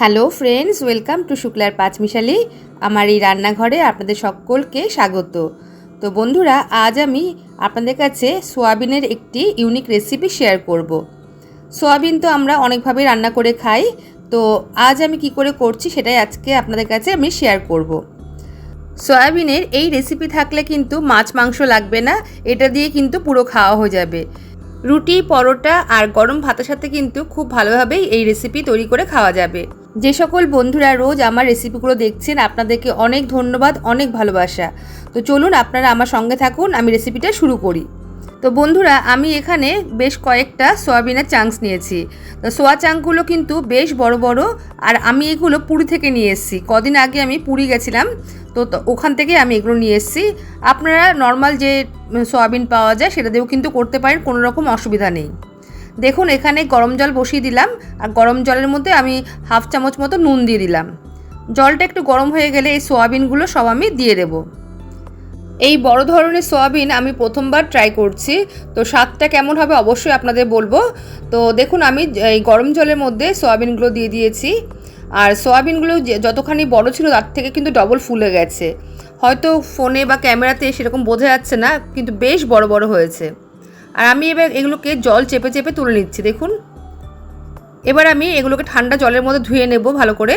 Hello friends, welcome to শুক্লার পাঁচমিশালি আমার এই রান্নাঘরে আপনাদের সকলকে স্বাগত তো বন্ধুরা, আজ আমি আপনাদের কাছে সোয়াবিনের একটি ইউনিক রেসিপি শেয়ার করব। সোয়াবিন তো আমরা অনেকভাবে রান্না করে খাই, তো আজ আমি কি করে করছি সেটাই আজকে আপনাদের কাছে আমি শেয়ার করব। সয়াবিনের এই রেসিপি থাকলে কিন্তু মাছ, মাংস লাগবে না, এটা দিয়ে কিন্তু পুরো খাওয়া হয়ে যাবে রুটি, পরোটা আর গরম ভাতের সাথে কিন্তু খুব ভালোভাবেই এই রেসিপি তৈরি করে খাওয়া যাবে যে সকল বন্ধুরা রোজ আমার রেসিপিগুলো দেখছেন, আপনাদেরকে অনেক ধন্যবাদ, অনেক ভালোবাসা। তো চলুন আপনারা আমার সঙ্গে থাকুন, আমি রেসিপিটা শুরু করি। তো বন্ধুরা, আমি এখানে বেশ কয়েকটা সয়াবিনের চাংস নিয়েছি। তো সোয়া চাংগুলো কিন্তু বেশ বড় বড়, আর আমি এগুলো পুরী থেকে নিয়ে এসেছি। কদিন আগে আমি পুরী গেছিলাম, তো ওখান থেকে আমি এগুলো নিয়ে এসেছি। আপনারা নর্মাল যে সয়াবিন পাওয়া যায়, সেটা দিয়েও কিন্তু করতে পারেন, কোনো রকম অসুবিধা নেই। দেখুন, এখানে গরম জল বসিয়ে দিলাম, আর গরম জলের মধ্যে আমি হাফ চামচ মতো নুন দিয়ে দিলাম। জলটা একটু গরম হয়ে গেলে এই সোয়াবিনগুলো সব আমি দিয়ে দেবো। এই বড় ধরনের সোয়াবিন আমি প্রথমবার ট্রাই করছি, তো স্বাদটা কেমন হবে অবশ্যই আপনাদের বলব। তো দেখুন, আমি এই গরম জলের মধ্যে সোয়াবিনগুলো দিয়ে দিয়েছি, আর সোয়াবিনগুলো যতখানি বড় ছিল তার থেকে কিন্তু ডবল ফুলে গেছে। হয়তো ফোনে বা ক্যামেরাতে সেরকম বোঝা যাচ্ছে না, কিন্তু বেশ বড় বড় হয়েছে। আর আমি এবার এগুলোকে জল চেপে চেপে তুলে নিচ্ছি, দেখুন। এবার আমি এগুলোকে ঠান্ডা জলের মধ্যে ধুয়ে নেব ভালো করে।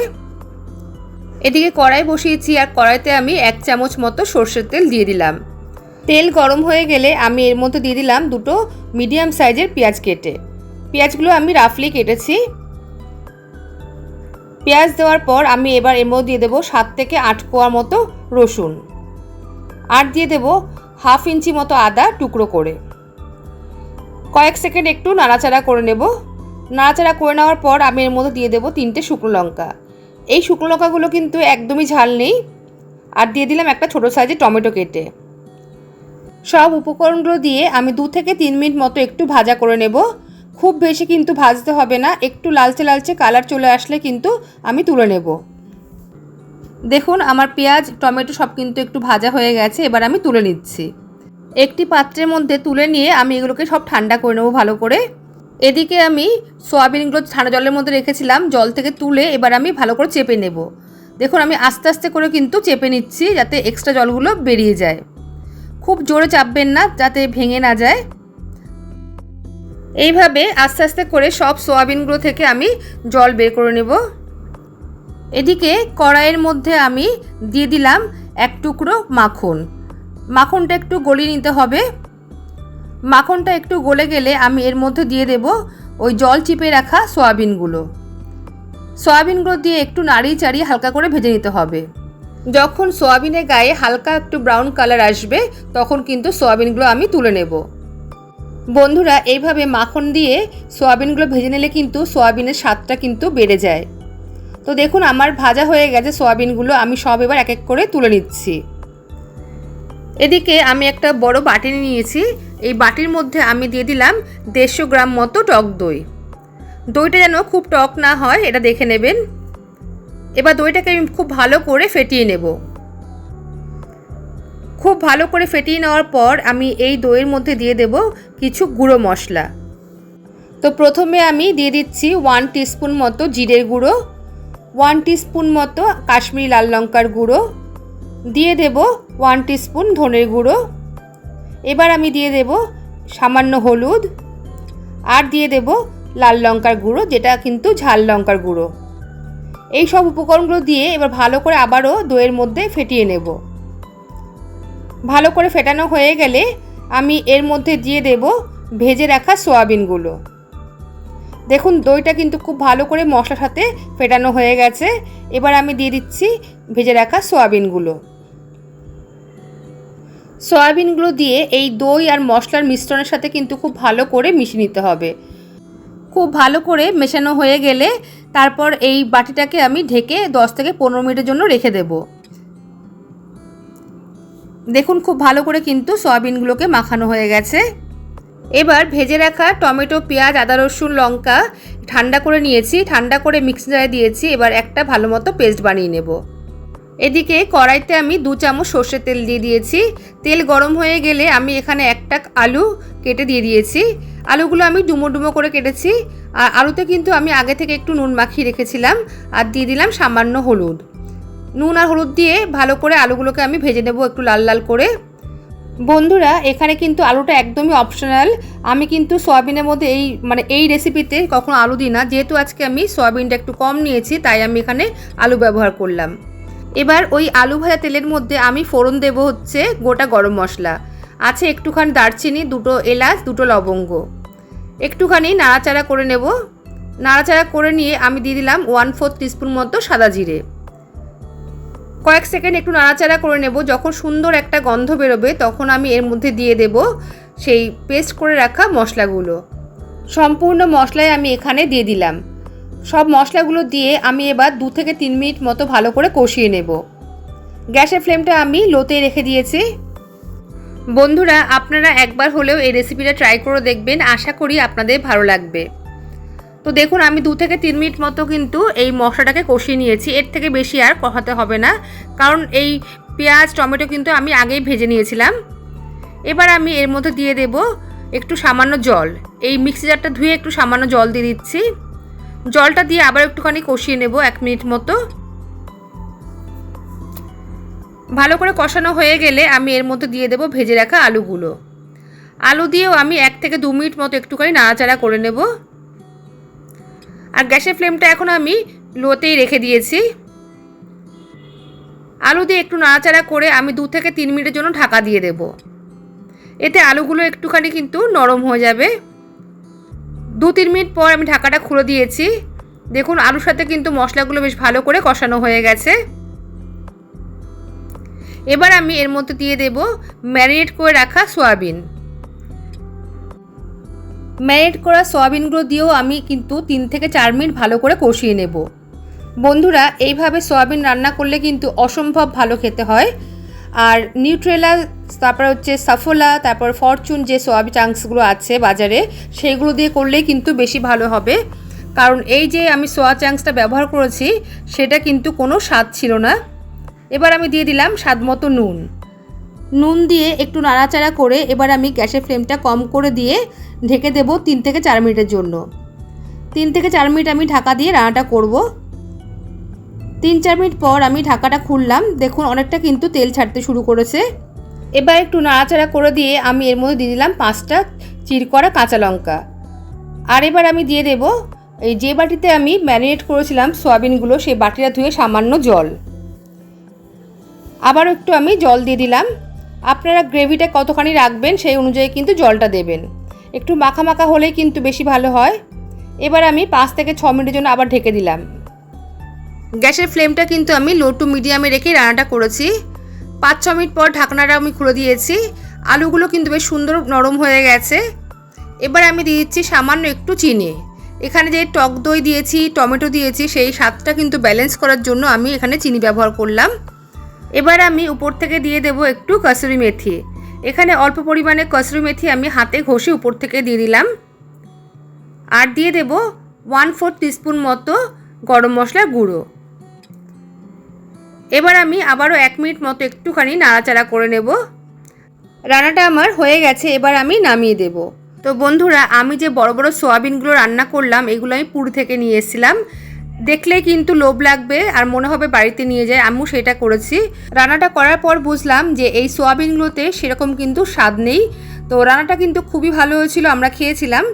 এদিকে কড়াই বসিয়েছি আর কড়াইতে আমি এক চামচ মতো সর্ষের তেল দিয়ে দিলাম। তেল গরম হয়ে গেলে আমি এর মধ্যে দিয়ে দিলাম দুটো মিডিয়াম সাইজের পেঁয়াজ কেটে। পেঁয়াজগুলো আমি রাফলি কেটেছি। পেঁয়াজ দেওয়ার পর আমি এবার এর মধ্যে দিয়ে দেবো সাত থেকে আট কোয়ার মতো রসুন। আর দিয়ে দেবো হাফ ইঞ্চি মতো আদা টুকরো করে। কয়েক সেকেন্ড একটু নাড়াচাড়া করে নেব। নাড়াচাড়া করে নেওয়ার পর আমি এর মধ্যে দিয়ে দেবো তিনটে শুকনো লঙ্কা। এই শুকনো লঙ্কাগুলো কিন্তু একদমই ঝাল নেই। আর দিয়ে দিলাম একটা ছোটো সাইজের টমেটো কেটে। সব উপকরণগুলো দিয়ে আমি দু থেকে তিন মিনিট মতো একটু ভাজা করে নেব। খুব বেশি কিন্তু ভাজতে হবে না, একটু লালচে লালচে কালার চলে আসলে কিন্তু আমি তুলে নেব। দেখুন, আমার পেঁয়াজ, টমেটো সব কিন্তু একটু ভাজা হয়ে গেছে, এবার আমি তুলে নিচ্ছি। একটি পাত্রের মধ্যে তুলে নিয়ে আমি এগুলোকে সব ঠান্ডা করে নেব ভালো করে। এদিকে আমি সোয়াবিনগুলো ঠান্ডা জলের মধ্যে রেখেছিলাম, জল থেকে তুলে এবার আমি ভালো করে চেপে নেব। দেখুন, আমি আস্তে আস্তে করে কিন্তু চেপে নিচ্ছি যাতে এক্সট্রা জলগুলো বেরিয়ে যায়। খুব জোরে চাপবেন না, যাতে ভেঙে না যায়। এইভাবে আস্তে আস্তে করে সব সোয়াবিনগুলো থেকে আমি জল বের করে নেব। এদিকে কড়াইয়ের মধ্যে আমি দিয়ে দিলাম এক টুকরো মাখন। মাখনটা একটু গলিয়ে নিতে হবে। মাখনটা একটু গলে গেলে আমি এর মধ্যে দিয়ে দেব ওই জল চিপে রাখা সয়াবিনগুলো। সয়াবিনগুলো দিয়ে একটু নাড়িয়ে চাড়িয়ে হালকা করে ভেজে নিতে হবে। যখন সয়াবিনের গায়ে হালকা একটু ব্রাউন কালার আসবে, তখন কিন্তু সয়াবিনগুলো আমি তুলে নেব। বন্ধুরা, এইভাবে মাখন দিয়ে সয়াবিনগুলো ভেজে নিলে কিন্তু সয়াবিনের স্বাদটা কিন্তু বেড়ে যায়। তো দেখুন, আমার ভাজা হয়ে গেছে সয়াবিনগুলো, আমি সব এবার এক এক করে তুলে নিচ্ছি। এদিকে আমি একটা বড় বাটি নিয়েছি। এই বাটির মধ্যে আমি দিয়ে দিলাম দেড়শো গ্রাম মতো টক দই। দইটা যেন খুব টক না হয়, এটা দেখে নেবেন। এবার দইটাকে আমি খুব ভালো করে ফেটিয়ে নেব। খুব ভালো করে ফেটিয়ে নেওয়ার পর আমি এই দইয়ের মধ্যে দিয়ে দেব কিছু গুঁড়ো মশলা। তো প্রথমে আমি দিয়ে দিচ্ছি ওয়ান টিস্পুন মতো জিরের গুঁড়ো, ওয়ান টিস্পুন মতো কাশ্মীরি লাল লঙ্কার গুঁড়ো দিয়ে দেব ওয়ান টিস্পুন ধনের গুঁড়ো। এবার আমি দিয়ে দেব সামান্য হলুদ আর দিয়ে দেব লাল লঙ্কার গুঁড়ো, যেটা কিন্তু ঝাল লঙ্কার গুঁড়ো। এই সব উপকরণগুলো দিয়ে এবার ভালো করে আবারও দইয়ের মধ্যে ফেটিয়ে নেব। ভালো করে ফেটানো হয়ে গেলে আমি এর মধ্যে দিয়ে দেব ভেজে রাখা সোয়াবিনগুলো। দেখুন, দইটা কিন্তু খুব ভালো করে মশলার সাথে ফেটানো হয়ে গেছে। এবার আমি দিয়ে দিচ্ছি ভেজে রাখা সোয়াবিনগুলো। সয়াবিনগুলো দিয়ে এই দই আর মশলার মিশ্রণের সাথে কিন্তু খুব ভালো করে মিশিয়ে নিতে হবে। খুব ভালো করে মেশানো হয়ে গেলে তারপর এই বাটিটাকে আমি ঢেকে দশ থেকে পনেরো মিনিটের জন্য রেখে দেব। দেখুন খুব ভালো করে কিন্তু সয়াবিনগুলোকে মাখানো হয়ে গেছে। এবার ভেজে রাখা টমেটো, পেঁয়াজ, আদা, রসুন, লঙ্কা ঠান্ডা করে নিয়েছি। ঠান্ডা করে মিক্সারে দিয়েছি। এবার একটা ভালো মতো পেস্ট বানিয়ে নেব। এদিকে কড়াইতে আমি দু চামচ সর্ষের তেল দিয়ে দিয়েছি। তেল গরম হয়ে গেলে আমি এখানে একটা আলু কেটে দিয়ে দিয়েছি। আলুগুলো আমি ডুমো ডুমো করে কেটেছি। আর আলুতে কিন্তু আমি আগে থেকে একটু নুন মাখিয়ে রেখেছিলাম। আর দিয়ে দিলাম সামান্য হলুদ। নুন আর হলুদ দিয়ে ভালো করে আলুগুলোকে আমি ভেজে নেব একটু লাল লাল করে। বন্ধুরা, এখানে কিন্তু আলুটা একদমই অপশনাল। আমি কিন্তু সয়াবিনের মধ্যে এই মানে এই রেসিপিতে কখনো আলু দিই না। যেহেতু আজকে আমি সয়াবিনটা একটু কম নিয়েছি, তাই আমি এখানে আলু ব্যবহার করলাম। এবার ওই আলু ভাজা তেলের মধ্যে আমি ফোড়ন দেব হচ্ছে গোটা গরম মশলা। আছে একটুখানি দারচিনি, দুটো এলাচ, দুটো লবঙ্গ। একটুখানি নাড়াচাড়া করে নেব। নাড়াচাড়া করে নিয়ে আমি দিয়ে দিলাম ওয়ান ফোর্থ টিস্পুন মতো সাদা জিরে। কয়েক সেকেন্ড একটু নাড়াচাড়া করে নেব। যখন সুন্দর একটা গন্ধ বেরোবে, তখন আমি এর মধ্যে দিয়ে দেব সেই পেস্ট করে রাখা মশলাগুলো। সম্পূর্ণ মশলাই আমি এখানে দিয়ে দিলাম। সব মশলাগুলো দিয়ে আমি এবার দু থেকে তিন মিনিট মতো ভালো করে কষিয়ে নেব। গ্যাসের ফ্লেমটা আমি লোতে রেখে দিয়েছি। বন্ধুরা, আপনারা একবার হলেও এই রেসিপিটা ট্রাই করে দেখবেন। আশা করি আপনাদের ভালো লাগবে। তো দেখুন, আমি দু থেকে তিন মিনিট মতো কিন্তু এই মশলাটাকে কষিয়ে নিয়েছি। এর থেকে বেশি আর কষাতে হবে না। কারণ এই পেঁয়াজ, টমেটো কিন্তু আমি আগেই ভেজে নিয়েছিলাম। এবার আমি এর মধ্যে দিয়ে দেব একটু সামান্য জল। এই মিক্সি জারটা ধুয়ে একটু সামান্য জল দিয়ে দিচ্ছি। জলটা দিয়ে আবার একটুখানি কষিয়ে নেব এক মিনিট মতো। ভালো করে কষানো হয়ে গেলে আমি এর মধ্যে দিয়ে দেব ভেজে রাখা আলুগুলো। আলু দিয়েও আমি এক থেকে দু মিনিট মতো একটুখানি নাড়াচাড়া করে নেব। আর গ্যাসের ফ্লেমটা এখন আমি লোতেই রেখে দিয়েছি। আলু দিয়ে একটু নাড়াচাড়া করে আমি দু থেকে তিন মিনিটের জন্য ঢাকা দিয়ে দেব। এতে আলুগুলো একটুখানি কিন্তু নরম হয়ে যাবে। দু তিন মিনিট পর আমি ঢাকাটা খুলে দিয়েছি। দেখুন, আলুর সাথে কিন্তু মশলাগুলো বেশ ভালো করে কষানো হয়ে গেছে। এবার আমি এর মধ্যে দিয়ে দেব ম্যারিনেট করে রাখা সয়াবিন। ম্যারিনেট করা সয়াবিনগুলো দিয়েও আমি কিন্তু তিন থেকে চার মিনিট ভালো করে কষিয়ে নেব। বন্ধুরা, এইভাবে সয়াবিন রান্না করলে কিন্তু অসম্ভব ভালো খেতে হয়। আর নিউট্রেলা তারপর হচ্ছে সাফোলা, তারপর ফরচুন যে সয়াবিন চাংসগুলো আছে বাজারে, সেইগুলো দিয়ে করলেই কিন্তু বেশি ভালো হবে। কারণ এই যে আমি সোয়া চাংসটা ব্যবহার করেছি, সেটা কিন্তু কোনো স্বাদ ছিল না। এবার আমি দিয়ে দিলাম স্বাদ মতো নুন। নুন দিয়ে একটু নাড়াচাড়া করে এবার আমি গ্যাসের ফ্লেমটা কম করে দিয়ে ঢেকে দেবো তিন থেকে চার মিনিটের জন্য। তিন থেকে চার মিনিট আমি ঢাকা দিয়ে রান্নাটা করব। তিন চার মিনিট পর আমি ঢাকাটা খুললাম। দেখুন, অনেকটা কিন্তু তেল ছাড়তে শুরু করেছে। এবার একটু নাড়াচাড়া করে দিয়ে আমি এর মধ্যে দিয়ে দিলাম পাঁচটা চির করা কাঁচা লঙ্কা। আর এবার আমি দিয়ে দেব এই যে বাটিতে আমি ম্যারিনেট করেছিলাম সয়াবিনগুলো, সেই বাটিটা ধুয়ে সামান্য জল। আবারও একটু আমি জল দিয়ে দিলাম। আপনারা গ্রেভিটা কতখানি রাখবেন সেই অনুযায়ী কিন্তু জলটা দেবেন। একটু মাখা মাখা হলেই কিন্তু বেশি ভালো হয়। এবার আমি পাঁচ থেকে ছ মিনিটের জন্য আবার ঢেকে দিলাম। গ্যাসের ফ্লেমটা কিন্তু আমি লো টু মিডিয়ামে রেখে রান্নাটা করেছি। পাঁচ ছ মিনিট পর ঢাকনাটা আমি খুলে দিয়েছি। আলুগুলো কিন্তু বেশ সুন্দর নরম হয়ে গেছে। এবার আমি দিয়ে দিচ্ছি সামান্য একটু চিনি। এখানে যে টক দই দিয়েছি, টমেটো দিয়েছি, সেই স্বাদটা কিন্তু ব্যালেন্স করার জন্য আমি এখানে চিনি ব্যবহার করলাম। এবার আমি উপর থেকে দিয়ে দেব একটু কসুরি মেথি। এখানে অল্প পরিমাণে কসুরি মেথি আমি হাতে ঘষে উপর থেকে দিয়ে দিলাম। আর দিয়ে দেব ওয়ান ফোর টিস্পুন মতো গরম মশলার গুঁড়ো। এবার আমি আবারও এক মিনিট মতো একটুখানি নাড়াচাড়া করে নেব। রান্নাটা আমার হয়ে গেছে, এবার আমি নামিয়ে দেব। তো বন্ধুরা, আমি যে বড় বড় সোয়াবিনগুলো রান্না করলাম, এগুলো আমি পুর থেকে নিয়ে এসেছিলাম। দেখলে কিন্তু লোভ লাগবে, আর মনে হবে বাড়িতে নিয়ে যায়, আমিও সেটা করেছি। রান্নাটা করার পর বুঝলাম যে এই সোয়াবিনগুলোতে সেরকম কিন্তু স্বাদ নেই। তো রান্নাটা কিন্তু খুবই ভালো হয়েছিল, আমরা খেয়েছিলাম।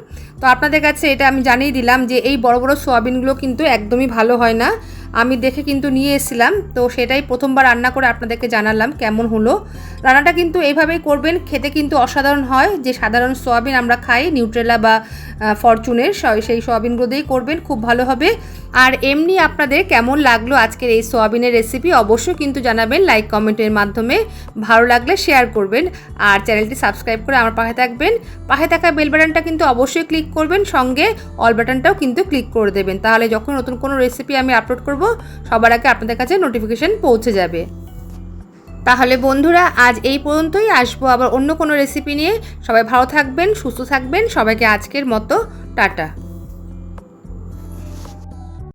তো আপনাদের কাছে এটা আমি জানিয়ে দিলাম যে এই বড় বড় সোয়াবিনগুলো কিন্তু একদমই ভালো হয় না। আমি দেখে কিন্তু নিয়ে এসেছিলাম। তো সেটাই প্রথমবার রান্না করে আপনাদেরকে জানালাম কেমন হলো। রান্নাটা কিন্তু এইভাবেই করবেন। খেতে কিন্তু অসাধারণ হয়। যে সাধারণ সোয়াবিন আমরা খাই, নিউট্রেলা বা ফরচুনের সেই সোয়াবিনগুলো দিয়েই করবেন, খুব ভালো হবে। আর এমনি আপনাদের কেমন লাগল আজকের এই সোয়াবিনের রেসিপি অবশ্যই কিন্তু জানাবেন। লাইক কমেন্টের মাধ্যমে ভালো লাগলে শেয়ার করবেন। আর চ্যানেলটি সাবস্ক্রাইব করে আমার পাশে থাকবেন। পাশে থাকা বেল বাটনটা কিন্তু অবশ্যই ক্লিক করবেন। সঙ্গে অল বাটনটাও কিন্তু ক্লিক করে দেবেন। তাহলে যখন নতুন কোনো রেসিপি আমি আপলোড করব সবার আগে আপনাদের কাছে নোটিফিকেশান পৌঁছে যাবে। তাহলে বন্ধুরা, আজ এই পর্যন্তই। আসব আবার অন্য কোনো রেসিপি নিয়ে। সবাই ভালো থাকবেন, সুস্থ থাকবেন। সবাইকে আজকের মতো, টাটা।